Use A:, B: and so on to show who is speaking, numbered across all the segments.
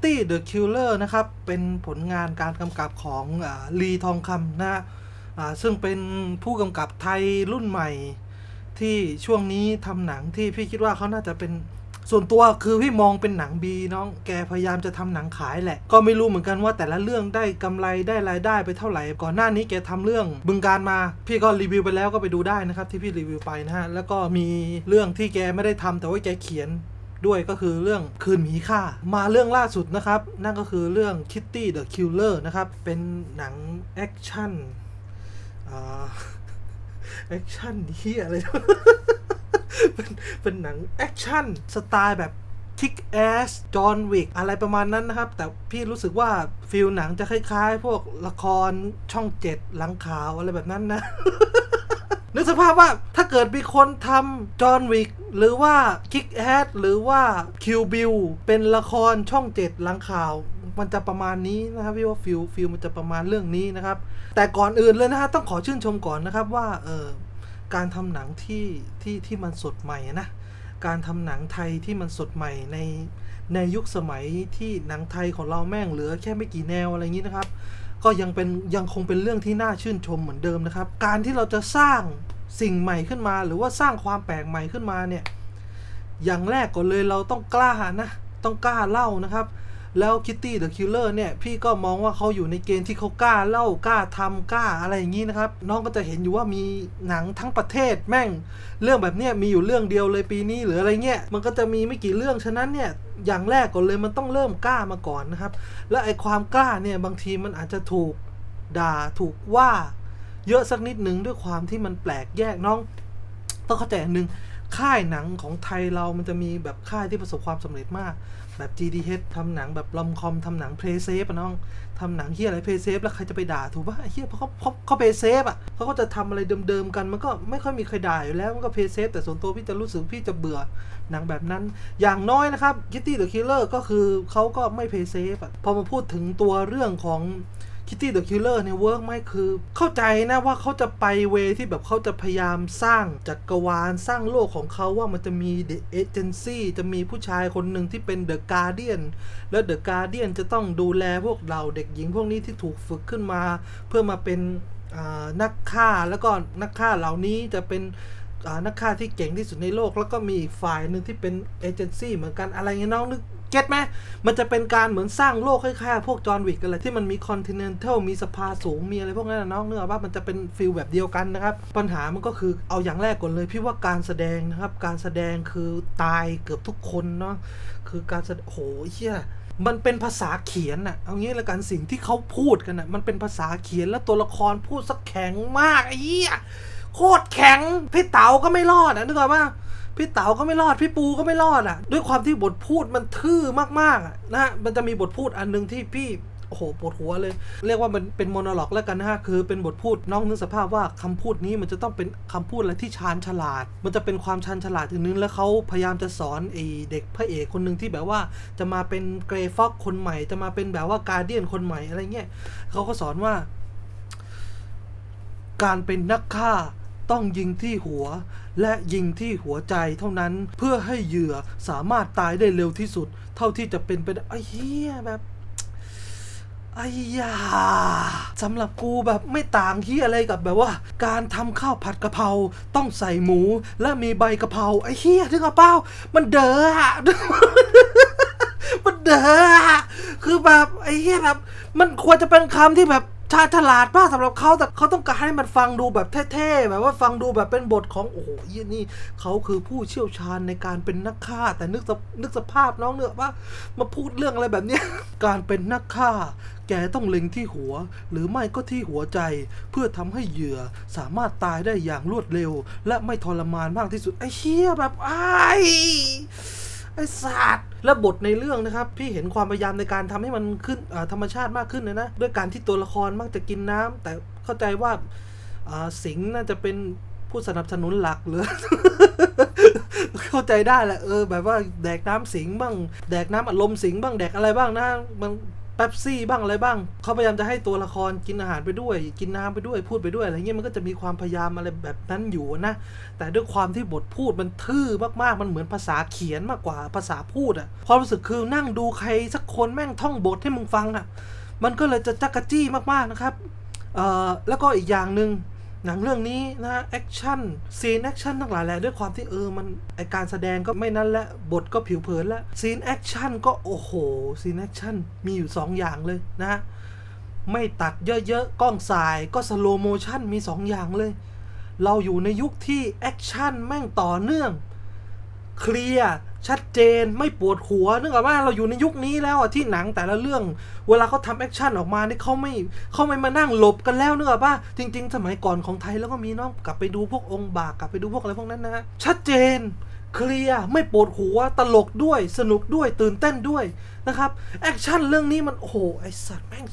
A: Kitty the Killer นะครับ เป็นผลงานการกำกับของลีทองคำนะฮะซึ่งเป็นผู้กำกับไทยรุ่นใหม่ ที่ช่วงนี้ทำหนังที่พี่คิดว่าเขาน่าจะเป็นส่วนตัวคือพี่มองเป็นหนังบีน้องแกพยายามจะทำหนังขายแหละ ก็ไม่รู้เหมือนกันว่าแต่ละเรื่องได้กำไรได้รายได้ไปเท่าไหร่ ก่อนหน้านี้แกทำเรื่องบึงการมา พี่ก็รีวิวไปแล้วก็ไปดูได้นะครับที่พี่รีวิวไปนะฮะ แล้วก็มีเรื่องที่แกไม่ได้ทำแต่ว่าแกเขียน ด้วยก็คือเรื่องคืนหมีค่า มาเรื่องล่าสุดนะครับ นั่นก็คือเรื่อง Kitty the Killer นะครับ เป็นหนังแอคชั่นแอคชั่นเฮียอะไรเป็นเป็นหนังแอคชั่นสไตล์แบบคิกแอสจอห์นวิกอะไรประมาณนั้นนะครับ แต่พี่รู้สึกว่าฟิลหนังจะคล้ายๆ พวกละครช่องเจ็ดหลังขาวอะไรแบบนั้นนะ นึกสภาพว่าถ้าเกิดมีคนทำจอห์นวิกหรือว่าคิกแอดหรือว่าคิวบิลเป็นละครช่องเจ็ดหลังข่าว มันจะประมาณนี้นะครับพี่ว่าฟิลฟิลมันจะประมาณเรื่องนี้นะครับ แต่ก่อนอื่นเลยนะฮะต้องขอชื่นชมก่อนนะครับว่าเออการทำหนังที่ที่ที่มันสดใหม่นะการทำหนังไทยที่มันสดใหม่ในในยุคสมัยที่หนังไทยของเราแม่งเหลือแค่ไม่กี่แนวอะไรอย่างนี้นะครับ ก็ยังเป็นยังคงเป็นเรื่องที่น่าชื่นชมเหมือนเดิมนะครับ การที่เราจะสร้างสิ่งใหม่ขึ้นมา หรือว่าสร้างความแปลกใหม่ขึ้นมาเนี่ยอย่างแรกก่อนเลยเราต้องกล้านะ ต้องกล้าเล่านะครับ แล้ว Kitty the Killer เนี่ย พี่ก็มองว่าเขาอยู่ในเกณฑ์ที่เขากล้าเล่ากล้าทำกล้าอะไรอย่างนี้นะครับ น้องก็จะเห็นอยู่ว่ามีหนังทั้งประเทศแม่ง เรื่องแบบเนี้ยมีอยู่เรื่องเดียวเลยปีนี้หรืออะไรเงี้ยมันก็จะมีไม่กี่เรื่องฉะนั้นเนี่ยอย่างแรกก่อนเลยมันต้องเริ่มกล้ามาก่อนนะครับ และไอความกล้าเนี่ยบางทีมันอาจจะถูกด่าถูกว่าเยอะสักนิดหนึ่งด้วยความที่มันแปลกแยกน้อง ต้องเข้าใจอันหนึ่ง ค่ายหนังของไทยเรามันจะมีแบบค่ายที่ประสบความสำเร็จมาก แบบ GDH ทำหนังแบบลอมคอมทำหนังเพลย์เซฟน้องทำหนังเฮียอะไรเพลย์เซฟแล้วใครจะไปด่าถูกปะเฮียเพราะเขาเขาเขาเพลย์เซฟอะเขาก็จะทำอะไรเดิมๆกันมันก็ไม่ค่อยมีใครด่าอยู่แล้วมันก็เพลย์เซฟแต่ส่วนตัวพี่จะรู้สึกพี่จะเบื่อหนังแบบนั้น อย่างน้อยนะครับ Kitty the Killer ก็คือเขาก็ไม่เพลย์เซฟอะพอมาพูดถึงตัวเรื่องของ Kitty the Killer เนี่ยเวิร์กไหมคือ เข้าใจนะว่าเขาจะไปเวที่แบบเขาจะพยายามสร้างจักรวาลสร้างโลกของเขาว่ามันจะมีเดอะเอเจนซี่จะมีผู้ชายคนหนึ่งที่เป็นเดอะการเดียนแล้วเดอะการเดียนจะต้องดูแลพวกเราเด็กหญิงพวกนี้ที่ถูกฝึกขึ้นมา เพื่อมาเป็นนักฆ่าแล้วก็นักฆ่าเหล่านี้จะเป็น นักฆ่าที่เก่งที่สุดในโลก แล้วก็มีอีกฝ่ายหนึ่งที่เป็นเอเจนซี่เหมือนกันอะไรเงี้ยน้องนึกเก็ตไหมมันจะเป็นการเหมือนสร้างโลกคล้ายๆพวกจอห์นวิกอะไรที่มันมีคอนติเนนทัลมีสภาสูงมีอะไรพวกนั้นน้องเนื้อว่ามันจะเป็นฟิลแบบเดียวกันนะครับ ปัญหามันก็คือเอาอย่างแรกก่อนเลย พี่ว่าการแสดงนะครับ การแสดงคือตายเกือบทุกคนเนาะคือการแสดงโหเฮียมันเป็นภาษาเขียนอะเอางี้ละกันสิ่งที่เขาพูดกันอะมันเป็นภาษาเขียนแล้วตัวละครพูดสักแข็งมากไอ้เหี้ย โคตรแข็งพี่เต๋าก็ไม่รอดอะนึกออกปะพี่เต๋าก็ไม่รอด พี่ปูก็ไม่รอดอะ ด้วยความที่บทพูดมันทื่อมากๆอะนะฮะมันจะมีบทพูดอันหนึงที่พี่โอ้โหปวดหัวเลย เรียกว่ามันเป็นโมโนล็อกแล้วกันนะฮะคือเป็นบทพูดน้องนึกสภาพว่าคำพูดนี้มันจะต้องเป็นคำพูดอะไรที่ชาญฉลาด มันจะเป็นความชาญฉลาดอย่างนึงแล้วเขาพยายามจะสอนไอ้เด็กพระเอกคนหนึ่งที่แบบว่าจะมาเป็นเกรฟ็อกคนใหม่ จะมาเป็นแบบว่าการเดียนคนใหม่อะไรเงี้ยเขาก็สอนว่า การเป็นนักฆ่าต้องยิงที่หัว และยิงที่หัวใจเท่านั้นเพื่อให้เหยื่อสามารถตายได้เร็วที่สุด เท่าที่จะเป็นไปได้ไอ้เหี้ยแบบไอ้ยาสำหรับกูแบบไม่ต่างที่อะไรกับแบบว่า การทำข้าวผัดกะเพราต้องใส่หมู และมีใบกะเพราไอ้เหี้ยถึงกระเป้า มันเด้ออะมันเด้ออะคือแบบไอ้เหี้ยแบบ มันควรจะเป็นคำที่แบบ ชาฉลาดมากสำหรับเขาแต่เขาต้องการให้มันฟังดูแบบเท่ๆแบบว่าฟังดูแบบเป็นบทของโอ้โหเหี้ยนี่เขาคือผู้เชี่ยวชาญในการเป็นนักฆ่า แต่นึกสภนึกสภาพน้องเนื้อว่ามาพูดเรื่องอะไรแบบเนี้ยการเป็นนักฆ่า แกต้องเล็งที่หัว หรือไม่ก็ที่หัวใจ เพื่อทำให้เหยื่อสามารถตายได้อย่างรวดเร็ว และไม่ทรมานมากที่สุดไอ้เชี่ยแบบไอ้ไอ้สัตว์ และบทในเรื่องนะครับ พี่เห็นความพยายามในการทำให้มันขึ้นธรรมชาติมากขึ้นเลยนะ ด้วยการที่ตัวละครมักจะกินน้ำแต่เข้าใจว่าสิงห์น่าจะเป็นผู้สนับสนุนหลักหรือเข้าใจได้แหละเออแบบว่าแดกน้ำสิงบ้าง แดกน้ำอารมณ์สิงบ้างแดกอะไรบ้างนะมัน แป๊บซี่บ้างอะไรบ้าง เขาพยายามจะให้ตัวละครกินอาหารไปด้วย กินน้ำไปด้วยพูดไปด้วยอะไรเงี้ยมันก็จะมีความพยายามอะไรแบบนั้นอยู่นะ แต่ด้วยความที่บทพูดมันทื่อมากๆ มันเหมือนภาษาเขียนมากกว่าภาษาพูดอะความรู้สึกคือนั่งดูใครสักคนแม่งท่องบทให้มึงฟังอะมันก็เลยจะจักกะจี้มากๆนะครับ เอ่อแล้วก็อีกอย่างหนึ่ง หนังเรื่องนี้นะแอคชั่นซีนแอคชั่นทั้งหลายแหละด้วยความที่เออมันไอการแสดงก็ไม่นั้นและบทก็ผิวเผินแล้วซีนแอคชั่นก็โอ้โหซีนแอคชั่นมีอยู่ 2 อย่างเลยนะฮะไม่ตัดเยอะๆ กล้องสายก็สโลโมชั่นมี 2 อย่างเลย เราอยู่ในยุคที่แอคชั่นแม่งต่อเนื่อง เคลียร์ ชัดเจนไม่ปวดหัวนึกออกว่าเราอยู่ในยุคนี้แล้วอะที่หนังแต่ละเรื่อง เวลาเขาทำแอคชั่นออกมาเนี่ยเขาไม่เขาไม่มานั่งหลบกันแล้วนึกออกป่ะจริง ๆ สมัยก่อนของไทยแล้วก็มีเน้องกลับไปดูพวกองค์บากกลับไปดูพวกอะไรพวกนั้นนะฮะชัดเจนเคลียร์ไม่ปวดหัวตลกด้วยสนุกด้วยตื่นเต้นด้วยนะครับแอคชั่นเรื่องนี้มันโอ้โหไอสัตว์แม่ง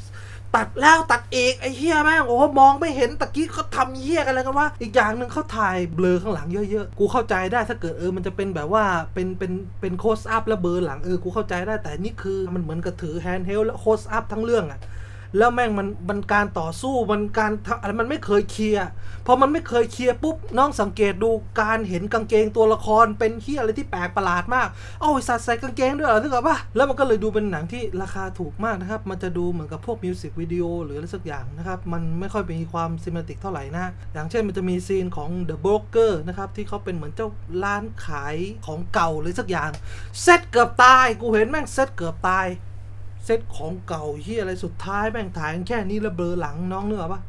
A: ตัดแล้วตัดอีกไอ้เฮียแม่งโอ้มองไม่เห็นตะกี้เขาทำเฮียกันอะไรกันวะอีกอย่างหนึ่งเขาถ่ายเบลอข้างหลังเยอะๆกูเข้าใจได้ถ้าเกิดเออมันจะเป็นแบบว่าเป็นเป็นเป็นโคสอัพแล้วเบลอหลังเออกูเข้าใจได้แต่นี่คือมันเหมือนกับถือแฮนด์เฮลแล้วโคสอัพทั้งเรื่องอะ แล้วแม่งมันมันการต่อสู้มันการอะไรมันไม่เคยเคลียร์พอมันไม่เคยเคลียร์ปุ๊บน้องสังเกตดูการเห็นกางเกงตัวละครเป็นเฮียอะไรที่แปลกประหลาดมากเอ้าไอสัตว์ใส่กางเกงด้วยเหรอนึกออกปะแล้วมันก็เลยดูเป็นหนังที่ราคาถูกมากนะครับ มันจะดูเหมือนกับพวกมิวสิกวิดีโอหรืออะไรสักอย่างนะครับ มันไม่ค่อยมีความซิม a ติกเท่าไหร่นะ อย่างเช่นมันจะมีซีนของ The Broker นะครับที่เขาเป็นเหมือนเจ้าร้านขายของเก่าหรือสักอย่างเซตเกือบตายกูเห็นแม่งเซตเกือบตาย เซ็ตของเก่าเฮียอะไรสุดท้ายแม่งถ่ายกันแค่นี้แล้วเบลอหลังน้องเนื้อปะ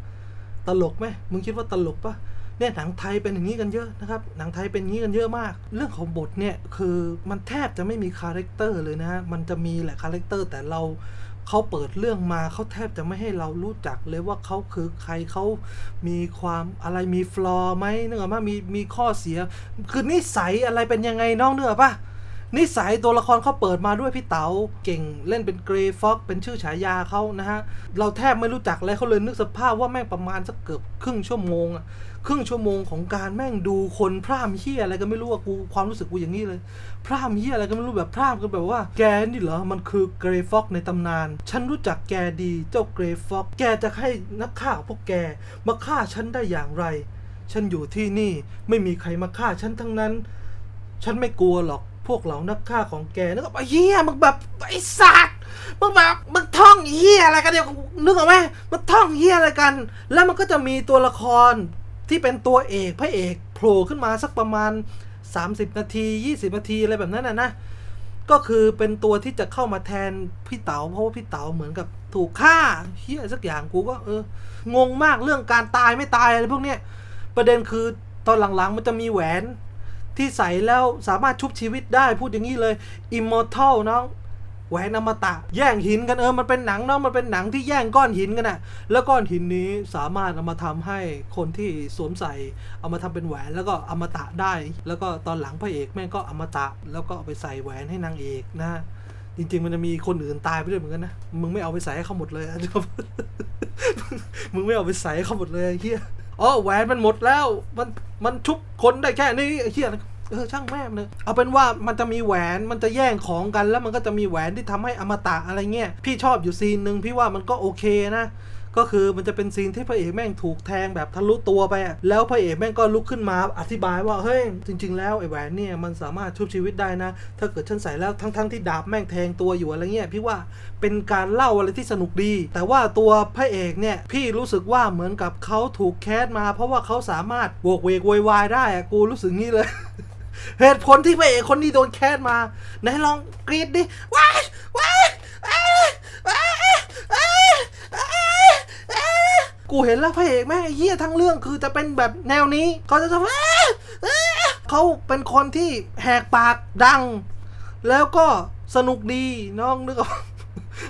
A: ตลกไหมมึงคิดว่าตลกปะเนี่ยหนังไทยเป็นอย่างนี้กันเยอะนะครับ หนังไทยเป็นอย่างนี้กันเยอะมาก เรื่องของบทเนี่ยคือมันแทบจะไม่มีคาแรคเตอร์เลยนะฮะ มันจะมีแหละคาแรคเตอร์แต่เราเขาเปิดเรื่องมาเขาแทบจะไม่ให้เรารู้จักเลยว่าเขาคือใครเขามีความอะไรมีฟลอร์ไหมเนึกอปะมีมีข้อเสีย คือนิสัยอะไรเป็นยังไงน้องเนื้อปะ นิสัยตัวละครเขาเปิดมาด้วยพี่เต๋าเก่งเล่นเป็นเกรย์ฟ็อกเป็นชื่อฉายาเขานะฮะ เราแทบไม่รู้จักเลยเขาเลยนึกสภาพว่าแม่งประมาณสักเกือบครึ่งชั่วโมงอะครึ่งชั่วโมงของการแม่งดูคนพร่ำเฮียอะไรก็ไม่รู้ว่ากูความรู้สึกกูอย่างนี้เลย พร่ำเฮียอะไรก็ไม่รู้แบบพร่ำกันแบบว่าแกนี่เหรอมันคือเกรย์ฟ็อกในตำนาน ฉันรู้จักแกดีเจ้าเกรย์ฟ็อกแกจะให้นักฆ่าพวกแกมาฆ่าฉันได้อย่างไร ฉันอยู่ที่นี่ไม่มีใครมาฆ่าฉันทั้งนั้น ฉันไม่กลัวหรอก พวกเหล่านักฆ่าของแกนึกออกปะเฮียมึงแบบไอ้สัตว์มึงแบบมึงท่องเฮียอะไรกันเนี่ยนึกออกไหมมันท่องเฮียอะไรกัน แล้วมันก็จะมีตัวละครที่เป็นตัวเอกพระเอกโผล่ขึ้นมาสักประมาณ 30 นาที 20 นาทีอะไรแบบนั้นนะนะก็คือเป็นตัวที่จะเข้ามาแทนพี่เต๋าเพราะว่าพี่เต๋าเหมือนกับถูกฆ่าเฮียสักอย่างกูก็เอองงมากเรื่องการตายไม่ตายอะไรพวกเนี้ยประเด็นคือตอนหลังๆมันจะมีแหวน ที่ใส่แล้วสามารถชุบชีวิตได้พูดอย่างนี้เลย Immortal น้องแหวนอมตะ แย่งหินกันเออมันเป็นหนังเนาะมันเป็นหนังที่แย่งก้อนหินกันอะแล้วก้อนหินนี้สามารถเอามาทำให้คนที่สวมใส่เอามาทำเป็นแหวนแล้วก็อมตะได้ แล้วก็ตอนหลังพระเอกแม่งก็อมตะ แล้วก็เอาไปใส่แหวนให้นางเอกนะจริงๆมันจะมีคนอื่นตายไปด้วยเหมือนกันนะมึงไม่เอาไปใส่ให้เขาหมดเลยอะมึงไม่เอาไปใส่ให้เขาหมดเลยเฮีย อ๋อแหวนมันหมดแล้ว มันมันชุบคนได้แค่นี้ไอ้เฮียเออช่างแม่มเลยเอาเป็นว่ามันจะมีแหวนมันจะแย่งของกันแล้วมันก็จะมีแหวนที่ทำให้อมตะอะไรเงี้ยพี่ชอบอยู่ซีนหนึ่งพี่ว่ามันก็โอเคนะ ก็คือมันจะเป็นซีนที่พระเอกแม่งถูกแทงแบบทะลุตัวไปอะแล้วพระเอกแม่งก็ลุกขึ้นมาอธิบายว่าเฮ้ยจริง ๆ แล้วไอ้แหวนเนี่ยมันสามารถชุบชีวิตได้นะ ถ้าเกิดฉันใส่แล้วทั้งๆที่ดาบแม่งแทงตัวอยู่อะไรเงี้ยพี่ว่าเป็นการเล่าอะไรที่สนุกดี แต่ว่าตัวพระเอกเนี่ยพี่รู้สึกว่าเหมือนกับเขาถูกแคสมา เพราะว่าเขาสามารถโวกเวกโวยวายได้อะกูรู้สึกงี้เลยเหตุผลที่พระเอกคนนี้โดนแคสมาไหนลองกรีดดิว้ายว้ายว้ายว้ายว้ายว้ายว้าย กูเห็นแล้วพระเอกแม่งไอ้เหี้ยทั้งเรื่องคือจะเป็นแบบแนวนี้เขาจะทำว้าเขาเป็นคนที่แหกปากดัง แล้วก็สนุกดีน้องนึกออก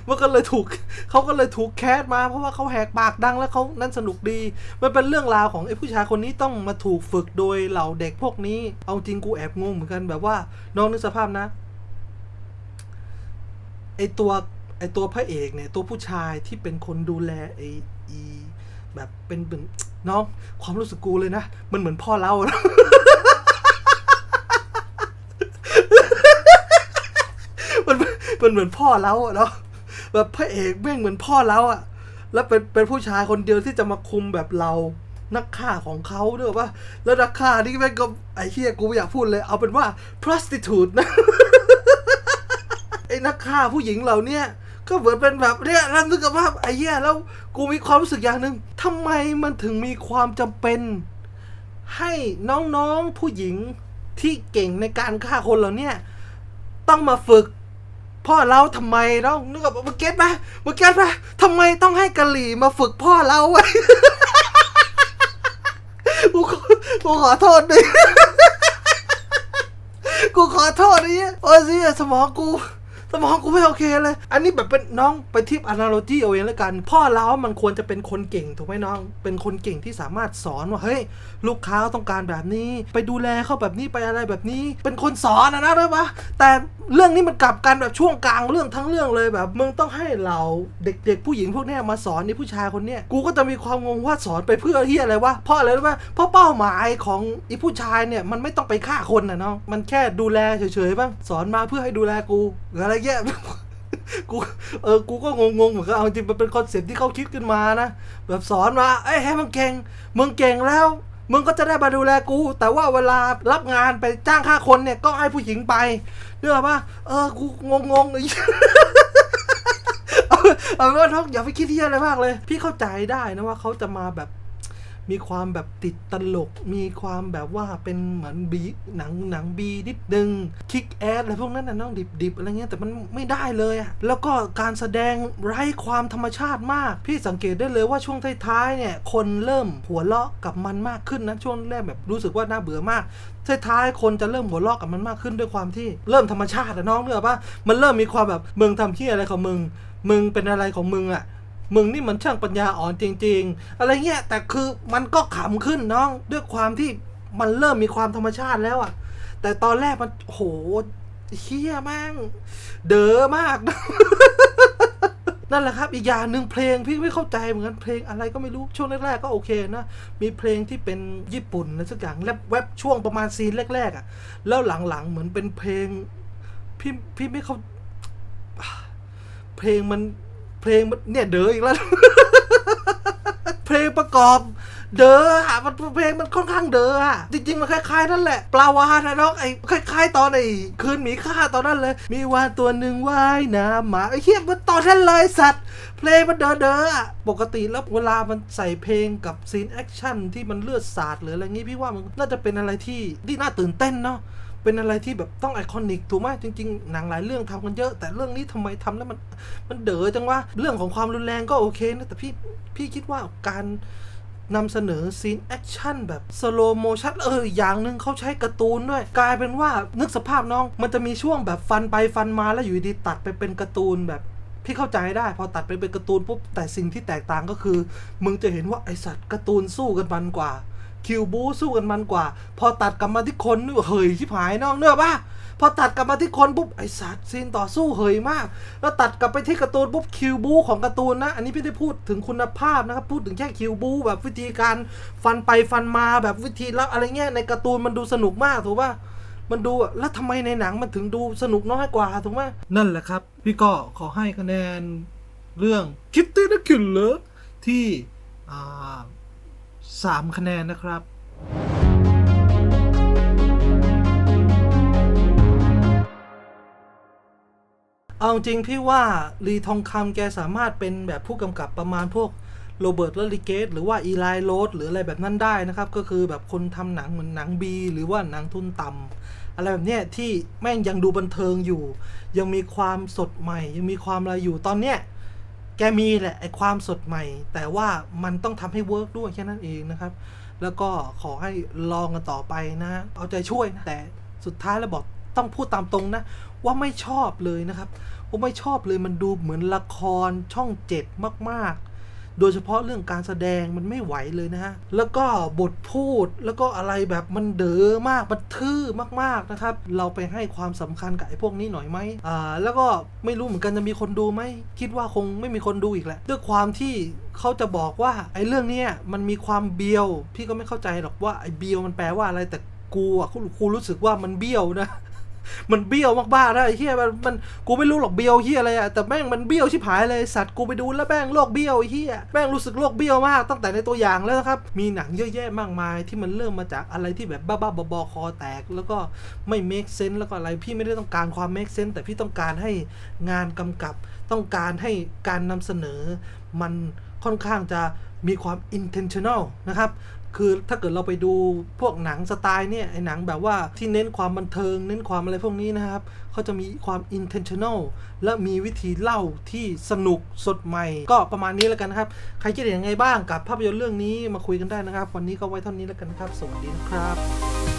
A: มันก็เลยถูกเขาก็เลยถูกแคสมา เพราะว่าเขาแหกปากดังแล้วเขานั่นสนุกดี มันเป็นเรื่องราวของไอ้ผู้ชายคนนี้ต้องมาถูกฝึกโดยเหล่าเด็กพวกนี้ เอาจริงกูแอบงงเหมือนกันแบบว่าน้องนึกสภาพนะไอตัวไอตัวพระเอกเนี่ยตัวผู้ชายที่เป็นคนดูแลไออี แบบเป็นเป็นน้องความรู้สึกกูเลยนะ มันเหมือนพ่อเรานะมันมันเหมือนพ่อเราเนาะแบบพระเอกแม่งเหมือนพ่อเราอะแล้วเป็นเป็นผู้ชายคนเดียวที่จะมาคุมแบบเรานักฆ่าของเขาด้วยว่าแล้วนักฆ่านี่แม่งก็ไอ้เฮียกูไม่อยากพูดเลย เอาเป็นว่า prostitute นะไอ้นักฆ่าผู้หญิงเหล่าเนี้ย ก็เหมือนเป็นแบบเนี้ยแล้วนึกกับว่าไอ้เหี้ยแล้วกูมีความรู้สึกอย่างหนึ่งทำไมมันถึงมีความจำเป็น ให้น้องๆผู้หญิงที่เก่งในการฆ่าคนเหล่านี้ต้องมาฝึกพ่อเราทำไมต้องนึกกับมึงเก็ตไหมมึงเก็ตไหมทำไมต้องให้กะหรี่มาฝึกพ่อเราไว้กูขอกูขอโทษดิกูขอโทษดิโอ้ยสมองกู สมองกูไม่โอเคเลย อันนี้แบบเป็นน้องไปทิปอนาโลจีเอาเองแล้วกัน พ่อเรามันควรจะเป็นคนเก่งถูกไหมน้อง เป็นคนเก่งที่สามารถสอนว่าเฮ้ยลูกค้าต้องการแบบนี้ ไปดูแลเขาแบบนี้ไปอะไรแบบนี้ เป็นคนสอนนะนะได้ปะแต่เรื่องนี้มันกลับกันแบบช่วงกลางเรื่องทั้งเรื่องเลยแบบมึงต้องให้เราเด็กๆ ผู้หญิงพวกนี้มาสอนในผู้ชายคนเนี้ยกูก็จะมีความงงว่าสอนไปเพื่อเฮียอะไรวะเพราะอะไรรู้ปะเพราะเป้าหมายของไอีผู้ชายเนี่ยมันไม่ต้องไปฆ่าคนนะน้องมันแค่ดูแลเฉยๆบ้างสอนมาเพื่อให้ดูแลกูหรืออะไรเงี้ยกูเออกูก็งงๆเหมือนกันเอาจริงมันเป็นคอนเซ็ปต์ที่เขาคิดขึ้นมานะแบบสอนมาเอ้ยให้มึงเก่งมึงเก่งแล้วมึงก็จะได้มาดูแลกู แต่ว่าเวลารับงานไปจ้างค่าคนเนี่ยก็ให้ผู้หญิงไปเนื่อป่ะเออกูงงๆเลยเอาเอาเป็นว่าน้องอย่าไปคิดที่อะไรมากเลย พี่เข้าใจได้นะว่าเขาจะมาแบบ มีความแบบติดตลก มีความแบบว่าเป็นเหมือนบีหนังหนังบีนิดนึงคิกแอดอะไรพวกนั้นนะน้องดิบๆอะไรเงี้ยแต่มันไม่ได้เลยอะแล้วก็การแสดงไร้ความธรรมชาติมาก พี่สังเกตได้เลยว่าช่วงท้ายๆเนี่ยคนเริ่มหัวเราะกับมันมากขึ้นนะช่วงแรกแบบรู้สึกว่าน่าเบื่อมากท้ายๆคนจะเริ่มหัวเราะกับมันมากขึ้นด้วยความที่เริ่มธรรมชาติอะน้องเนกอะปะมันเริ่มมีความแบบมึงทำเที่ยอะไรของมึง มึงเป็นอะไรของมึงอะ มึงนี่มันช่างปัญญาอ่อนจริง ๆ อะไรเงี้ยแต่คือมันก็ขำขึ้นน้องด้วยความที่มันเริ่มมีความธรรมชาติแล้วอะแต่ตอนแรกมันโหเฮี้ยมากเด๋อมากนั่นแหละครับ อีกอย่างหนึ่งเพลงพี่ไม่เข้าใจเหมือนกันเพลงอะไรก็ไม่รู้ช่วงแรกๆก็โอเคนะ มีเพลงที่เป็นญี่ปุ่นอะไรสักอย่างแรปแวบช่วงประมาณซีนแรกๆอะ่ะ แล้วหลังๆเหมือนเป็นเพลง พี่พี่ไม่เข้า เพลงมัน เพลงมันเนี่ยเด๋ออีกแล้ว เพลงประกอบเด๋ออะมันเพลงมันค่อนข้างเด๋ออะจริงๆ มันคล้ายๆนั่นแหละ ปลาวานนะน้องไอ้คล้ายๆ ตอนไอ้คืนหมีค่าตอนนั้นเลย มีวานตัวหนึ่งว่ายน้ำมาไอ้เหี้ยมันตอนนั้นเลยสัตว์ เพลงมันเด๋อเดอปกติแล้วเวลามันใส่เพลงกับซีนแอคชั่นที่มันเลือดสาดหรืออะไรงี้พี่ว่ามันน่าจะเป็นอะไรที่ที่น่าตื่นเต้นเนาะ เป็นอะไรที่แบบต้องไอคอนิกถูกไหมจริงๆ หนังหลายเรื่องทำกันเยอะ แต่เรื่องนี้ทำไมทำแล้วมันมันเด๋อจังวะเรื่องของความรุนแรงก็โอเคนะแต่พี่พี่คิดว่าการนำเสนอซีนแอคชั่นแบบสโลโมชั่นเอออย่างหนึ่งเขาใช้การ์ตูนด้วย กลายเป็นว่านึกสภาพน้อง มันจะมีช่วงแบบฟันไปฟันมาแล้วอยู่ดีตัดไปเป็นการ์ตูนแบบพี่เข้าใจได้ พอตัดไปเป็นการ์ตูนปุ๊บแต่สิ่งที่แตกต่างก็คือ มึงจะเห็นว่าไอสัตว์การ์ตูนสู้กันมันกว่า คิวบูสู้กันมันกว่า พอตัดกลับมาที่คนนี่เฮ้ยชิบหายน้องเนื้อปะพอตัดกลับมาที่คนปุ๊บไอสัตว์ซีนต่อสู้เฮยมาก แล้วตัดกลับไปที่การ์ตูนปุ๊บคิวบูของการ์ตูนนะ อันนี้พี่ได้พูดถึงคุณภาพนะครับ พูดถึงแค่คิวบูแบบวิธีการฟันไปฟันมาแบบวิธีรับอะไรเงี้ยในการ์ตูนมันดูสนุกมากถูกปะมันดูแล้วทำไมในหนังมันถึงดูสนุกน้อยกว่าถูกไหมนั่นแหละครับ พี่ก็ขอให้คะแนนเรื่องคิตตี้นักคิลเลอที่อ่า สามคะแนนนะครับเอาจริงพี่ว่าลีทองคำแกสามารถเป็นแบบผู้กำกับประมาณพวกโรเบิร์ตลลิเกตหรือว่าอีไลโรดหรืออะไรแบบนั้นได้นะครับ ก็คือแบบคนทำหนังเหมือนหนังบีหรือว่าหนังทุนต่ำอะไรแบบเนี้ยที่แม่งยังดูบันเทิงอยู่ ยังมีความสดใหม่ ยังมีความอะไรอยู่ตอนเนี้ย แกมีแหละไอความสดใหม่ แต่ว่ามันต้องทำให้เวิร์กด้วยแค่นั้นเองนะครับ แล้วก็ขอให้ลองกันต่อไปนะเอาใจช่วยนะแต่สุดท้ายแล้วบอกต้องพูดตามตรงนะ ว่าไม่ชอบเลยนะครับ ผมไม่ชอบเลยมันดูเหมือนละครช่องเจ็ดมากๆ โดยเฉพาะเรื่องการแสดงมันไม่ไหวเลยนะฮะ แล้วก็บทพูดแล้วก็อะไรแบบมันเด๋อมากมันทื่อมากๆนะครับ เราไปให้ความสำคัญกับไอ้พวกนี้หน่อยไหมอ่าแล้วก็ไม่รู้เหมือนกันจะมีคนดูไหมคิดว่าคงไม่มีคนดูอีกแหละด้วยความที่เขาจะบอกว่าไอ้เรื่องเนี้ยมันมีความเบียว พี่ก็ไม่เข้าใจหรอกว่าไอ้เบียวมันแปลว่าอะไรแต่กูอะกูรู้สึกว่ามันเบี้ยวนะ มันเบี้ยวมากๆนะไอ้เหี้ยมันมันกูไม่รู้หรอกเบี้ยวเหี้ยอะไรอะแต่แม่งมันเบี้ยวชิบหายเลยสัตว์กูไปดูแล้วแม่งโลกเบี้ยวไอ้เหี้ยแม่งรู้สึกโลกเบี้ยวมากตั้งแต่ในตัวอย่างแล้วนะครับมีหนังเยอะแยะมากมายที่มันเริ่มมาจากอะไรที่แบบบ้าๆบอๆคอแตก แล้วก็ไม่ make sense แล้วก็อะไรพี่ไม่ได้ต้องการความ make sense แต่พี่ต้องการให้งานกำกับ ต้องการให้การนำเสนอมันค่อนข้างจะมีความ intentional นะครับ คือถ้าเกิดเราไปดูพวกหนังสไตล์เนี่ยไอหนังแบบว่าที่เน้นความบันเทิง เน้นความอะไรพวกนี้นะครับเขาจะมีความ intentional และมีวิธีเล่าที่สนุกสดใหม่ ก็ประมาณนี้แล้วกันนะครับ ใครคิดเห็นยังไงบ้างกับภาพยนตร์เรื่องนี้มาคุยกันได้นะครับ วันนี้ก็ไว้เท่านี้แล้วกันครับ สวัสดีนะครับ